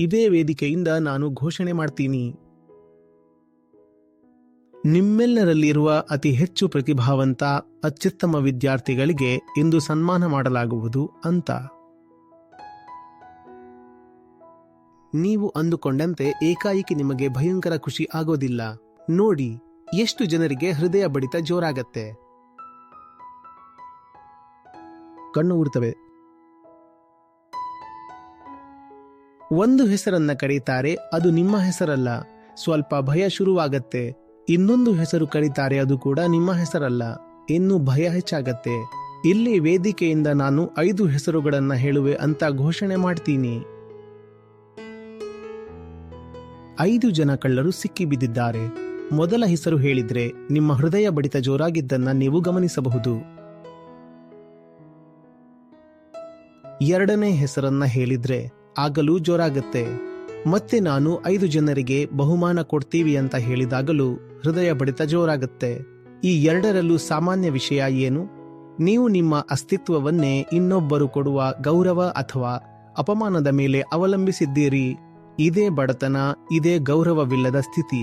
ಇದೇ ವೇದಿಕೆಯಿಂದ ನಾನು ಘೋಷಣೆ ಮಾಡ್ತೀನಿ. ನಿಮ್ಮೆಲ್ಲರಲ್ಲಿರುವ ಅತಿ ಹೆಚ್ಚು ಪ್ರತಿಭಾವಂತ, ಅತ್ಯುತ್ತಮ ವಿದ್ಯಾರ್ಥಿಗಳಿಗೆ ಇಂದು ಸನ್ಮಾನ ಮಾಡಲಾಗುವುದು ಅಂತ. ನೀವು ಅಂದುಕೊಂಡಂತೆ ಏಕಾಏಕಿ ನಿಮಗೆ ಭಯಂಕರ ಖುಷಿ ಆಗೋದಿಲ್ಲ. ನೋಡಿ, ಎಷ್ಟು ಜನರಿಗೆ ಹೃದಯ ಬಡಿತ ಜೋರಾಗತ್ತೆ. ಕಣ್ಣು ಉಡ್ತವೆ ಒಂದು ಹೆಸರನ್ನ ಕರೀತಾರೆ, ಅದು ನಿಮ್ಮ ಹೆಸರಲ್ಲ. ಸ್ವಲ್ಪ ಭಯ ಶುರುವಾಗತ್ತೆ. ಇನ್ನೊಂದು ಹೆಸರು ಕರೀತಾರೆ, ಅದು ಕೂಡ ನಿಮ್ಮ ಹೆಸರಲ್ಲ. ಇನ್ನು ಭಯ ಹೆಚ್ಚಾಗತ್ತೆ. ಇಲ್ಲಿ ವೇದಿಕೆಯಿಂದ ನಾನು ಐದು ಹೆಸರುಗಳನ್ನ ಹೇಳುವೆ ಅಂತ ಘೋಷಣೆ ಮಾಡ್ತೀನಿ. ಐದು ಜನ ಕಳ್ಳರು ಸಿಕ್ಕಿಬಿದ್ದಿದ್ದಾರೆ ಮೊದಲ ಹೆಸರು ಹೇಳಿದ್ರೆ, ನಿಮ್ಮ ಹೃದಯ ಬಡಿತ ಜೋರಾಗಿದ್ದನ್ನ ನೀವು ಗಮನಿಸಬಹುದು. ಎರಡನೇ ಹೆಸರನ್ನ ಹೇಳಿದ್ರೆ ಆಗಲೂ ಜೋರಾಗತ್ತೆ. ಮತ್ತೆ ನಾನು ಐದು ಜನರಿಗೆ ಬಹುಮಾನ ಕೊಡ್ತೀವಿ ಅಂತ ಹೇಳಿದಾಗಲೂ ಹೃದಯ ಬಡಿತ ಜೋರಾಗತ್ತೆ. ಈ ಎರಡರಲ್ಲೂ ಸಾಮಾನ್ಯ ವಿಷಯ ಏನು? ನೀವು ನಿಮ್ಮ ಅಸ್ತಿತ್ವವನ್ನೇ ಇನ್ನೊಬ್ಬರು ಕೊಡುವ ಗೌರವ ಅಥವಾ ಅಪಮಾನದ ಮೇಲೆ ಅವಲಂಬಿಸಿದ್ದೀರಿ. ಇದೇ ಬಡತನ, ಇದೇ ಗೌರವವಿಲ್ಲದ ಸ್ಥಿತಿ.